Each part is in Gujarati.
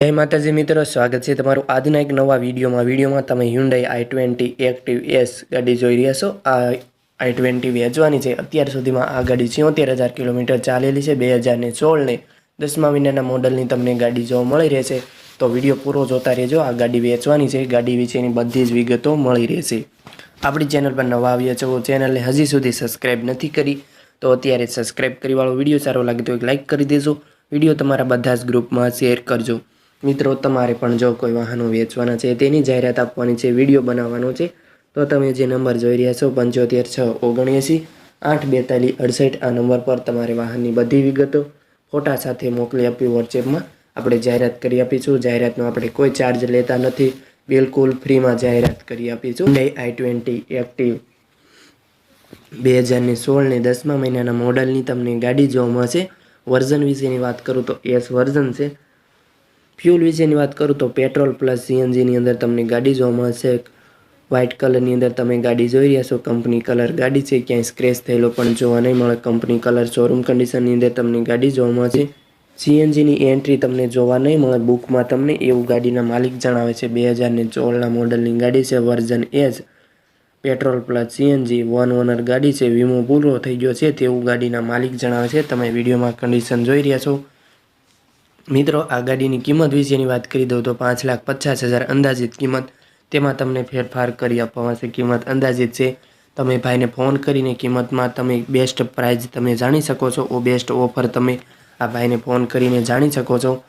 જય માતાજી મિત્રો, સ્વાગત છે તમારું આજના એક નવા વિડીયોમાં. વિડીયોમાં તમે Hyundai i twenty active S ગાડી જોઈ રહ્યા છો. આ આઈ ટ્વેન્ટી વેચવાની છે. અત્યાર સુધીમાં આ ગાડી છોતેર હજાર કિલોમીટર ચાલેલી છે, બે હજારને સોળને. દસમા મહિનાના મોડલની તમને ગાડી જોવા મળી રહેશે. તો વીડિયો પૂરો જોતા રહેજો. આ ગાડી વેચવાની છે. ગાડી વિશેની બધી જ વિગતો મળી રહેશે. આપણી ચેનલ પર નવા આવ્યા છો, ચેનલને હજી સુધી સબસ્ક્રાઈબ નથી કરી, તો અત્યારે સબસ્ક્રાઈબ કરીવાળો વીડિયો સારો લાગે તો એક લાઇક કરી દેજો. વીડિયો તમારા બધા જ ગ્રુપમાં શેર કરજો. મિત્રો, તમારે પણ જો કોઈ વાહનો વેચવાના છે, તેની જાહેરાત આપવાની છે, વીડિયો બનાવવાનો છે, તો તમે જે નંબર જોઈ રહ્યા છો, પંચોતેર છ ઓગણએંસી, આઠ બેતાલીસ અડસઠ, આ નંબર પર તમારે વાહનની બધી વિગતો ફોટા સાથે મોકલી આપી વોટ્સએપમાં. આપણે જાહેરાત કરી આપીશું. જાહેરાતનો આપણે કોઈ ચાર્જ લેતા નથી. બિલકુલ ફ્રીમાં જાહેરાત કરી આપીશું. આઈ ટ્વેન્ટી એક્ટિવ બે હજારની સોળને દસમા મહિનાના મોડલની તમને ગાડી જોવા મળશે. વર્ઝન વિશેની વાત કરું તો એસ વર્ઝન છે. ફ્યુલ વિશેની વાત કરું તો પેટ્રોલ પ્લસ સીએનજીની અંદર તમને ગાડી જોવા મળશે. વ્હાઇટ કલરની અંદર તમે ગાડી જોઈ રહ્યા છો. કંપની કલર ગાડી છે. ક્યાંય સ્ક્રેચ થયેલો પણ જોવા નહીં મળે. કંપની કલર શોરૂમ કન્ડિશનની અંદર તમને ગાડી જોવા મળશે. સીએનજીની એન્ટ્રી તમને જોવા નહીં મળે. બુકમાં તમને એવું ગાડીના માલિક જણાવે છે. બે હજારને ચોળના મોડલની ગાડી છે. વર્ઝન એજ petrol plus CNG one owner ગાડી છે. વીમો પૂરો થઈ ગયો છે. તેવું ગાડીના માલિક જણાવે છે. તમે વિડીયોમાં કન્ડિશન જોઈ રહ્યા છો. મિત્રો, આ ગાડીની કિંમત વિશેની વાત કરી દઉં તો પાંચ લાખ પચાસ હજાર અંદાજિત કિંમત. તેમાં તમને ફેરફાર કરી આપવામાં આવશે કિંમત અંદાજિત છે. તમે ભાઈને ફોન કરીને કિંમતમાં તમે બેસ્ટ પ્રાઇઝ તમે જાણી શકો છો. ઓ બેસ્ટ ઓફર તમે આ ભાઈને ફોન કરીને જાણી શકો છો.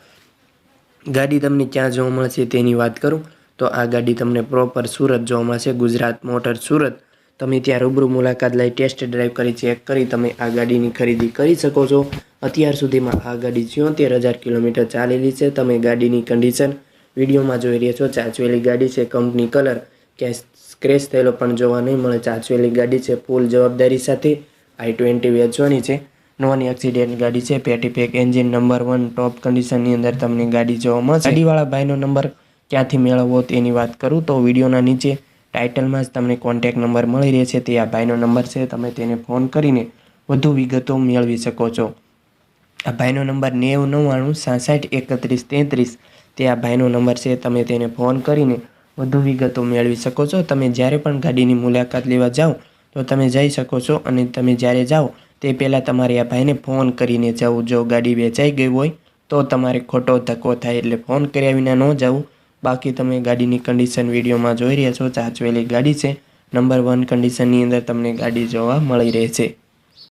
ગાડી તમને ક્યાં જોવા મળશે તેની વાત કરું. તો આ ગાડી તમને પ્રોપર સુરત જોવા મળશે. ગુજરાત મોટર સુરત. તમે ત્યાં રૂબરૂ મુલાકાત લઈ ટેસ્ટ ડ્રાઈવ કરી ચેક કરી તમે આ ગાડીની ખરીદી કરી શકો છો. અત્યાર સુધીમાં આ ગાડી છ્યોતેર હજાર કિલોમીટર ચાલેલી છે. તમે ગાડીની કન્ડિશન વિડીયોમાં જોઈ રહ્યા છો. ચાચવેલી ગાડી છે કંપની કલર ક્યાંય સ્ક્રેચ થયેલો પણ જોવા નહીં મળે. ચાચવેલી ગાડી છે ફૂલ જવાબદારી સાથે. આઈ ટ્વેન્ટી વેચવાની છે. નોન એક્સિડેન્ટ ગાડી છે. પેટી pack engine number one top કન્ડિશનની અંદર તમને ગાડી જોવા મળશે ગાડીવાળા ભાઈનો નંબર ક્યાંથી મેળવવો તેની વાત કરું તો વિડીયોના નીચે ટાઇટલમાં જ તમને કોન્ટેક નંબર મળી રહે છે તે આ ભાઈનો નંબર છે, તમે તેને ફોન કરીને વધુ વિગતો મેળવી શકો છો. આ ભાઈનો નંબર નેવ નવ્વાણું, સાસઠ, એકત્રીસ, તેત્રીસ, તે આ ભાઈનો નંબર છે, તમે તેને ફોન કરીને વધુ વિગતો મેળવી શકો છો. તમે જ્યારે પણ ગાડીની મુલાકાત લેવા જાઓ, તો તમે જઈ શકો છો અને તમે જ્યારે જાઓ, તે પહેલાં તમારે આ ભાઈને ફોન કરીને જવું. જો ગાડી વેચાઈ ગઈ હોય, તો તમારે ખોટો ધક્કો થાય એટલે ફોન કર્યા વિના ન જવું. બાકી તમે ગાડીની કન્ડિશન વિડીયોમાં જોઈ રહ્યા છો ચાચવેલી ગાડી છે. નંબર વન કન્ડિશનની અંદર તમને ગાડી જોવા મળી રહે છે